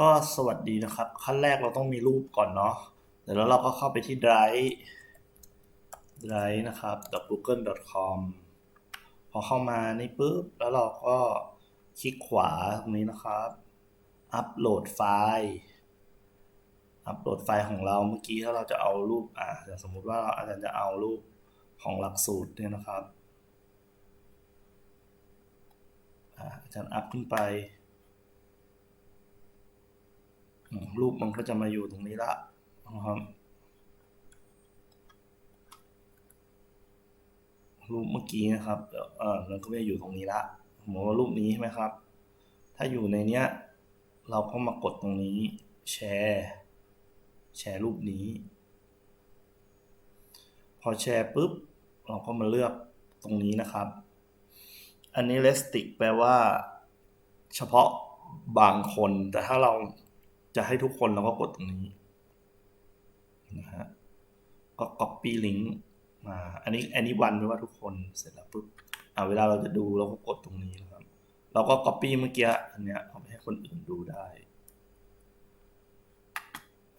ก็สวัสดีนะครับ ขั้นแรกเราต้องมีรูปก่อนเนาะเดี๋ยวแล้วเราก็เข้าไปที่ Drive Drive นะครับ google.com พอเข้ามานี่ปุ๊บ แล้วเราก็คลิกขวาตรงนี้นะครับ อัปโหลดไฟล์ อัปโหลดไฟล์ของเราเมื่อกี้ถ้าเราจะเอารูปอ่าสมมุติว่าเราอาจารย์จะเอารูปของหลักสูตรเนี่ยนะครับอาจารย์อัพขึ้นไป รูปมันก็จะมาอยู่ตรงนี้ละนะครับรูปเมื่อกี้นะครับเดี๋ยวเออมันก็ไม่อยู่ตรงนี้ละสมมติว่ารูปนี้ใช่ไหมครับ ถ้าอยู่ในเนี้ย เราก็มากดตรงนี้ แชร์ แชร์รูปนี้ พอแชร์ปุ๊บ เราก็มาเลือกตรงนี้นะครับ อันนี้ restrict แปลว่า เฉพาะบางคน แต่ถ้าเรา จะให้ทุกคนเราก็กดตรงนี้นะฮะก็ copy link มาอันนี้อันนี้วันแปลว่าทุกคนเสร็จแล้วปุ๊บอ่าเวลาเราจะดูเราก็กดตรงนี้นะครับ เราก็ copy เมื่อกี้อันเนี้ยเอาไปให้คนอื่นดูได้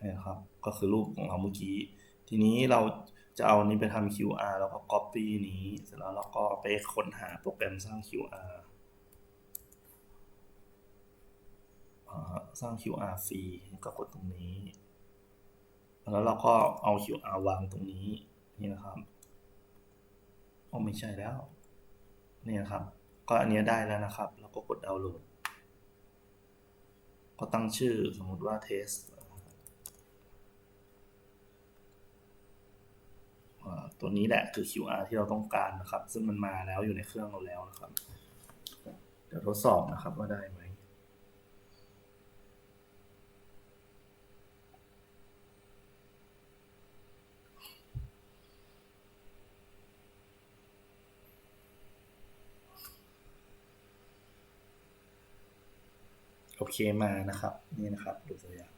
นะครับก็คือรูปของเราเมื่อกี้ ทีนี้เราจะเอานี้ไปทำ QR แล้วก็ copy นี้ เสร็จแล้วเราก็ไปค้นหาโปรแกรมสร้าง QR อ่า สร้าง QR ฟรีก็กดตรงนี้ แล้วเราก็เอา QR วางตรงนี้นี่นะครับโอ้ไม่ใช่แล้วนี่นะครับ ก็อันนี้ได้แล้วนะครับเราก็กดดาวน์โหลด ก็ตั้งชื่อสมมติว่า test อ่าตัวนี้แหละคือ QR ที่เราต้องการนะครับ ซึ่งมันมาแล้วอยู่ในเครื่องเราแล้วนะครับ เดี๋ยวทดสอบนะครับว่าได้ไหม โอเคมานะครับ นี่นะครับ ดูตัวอย่าง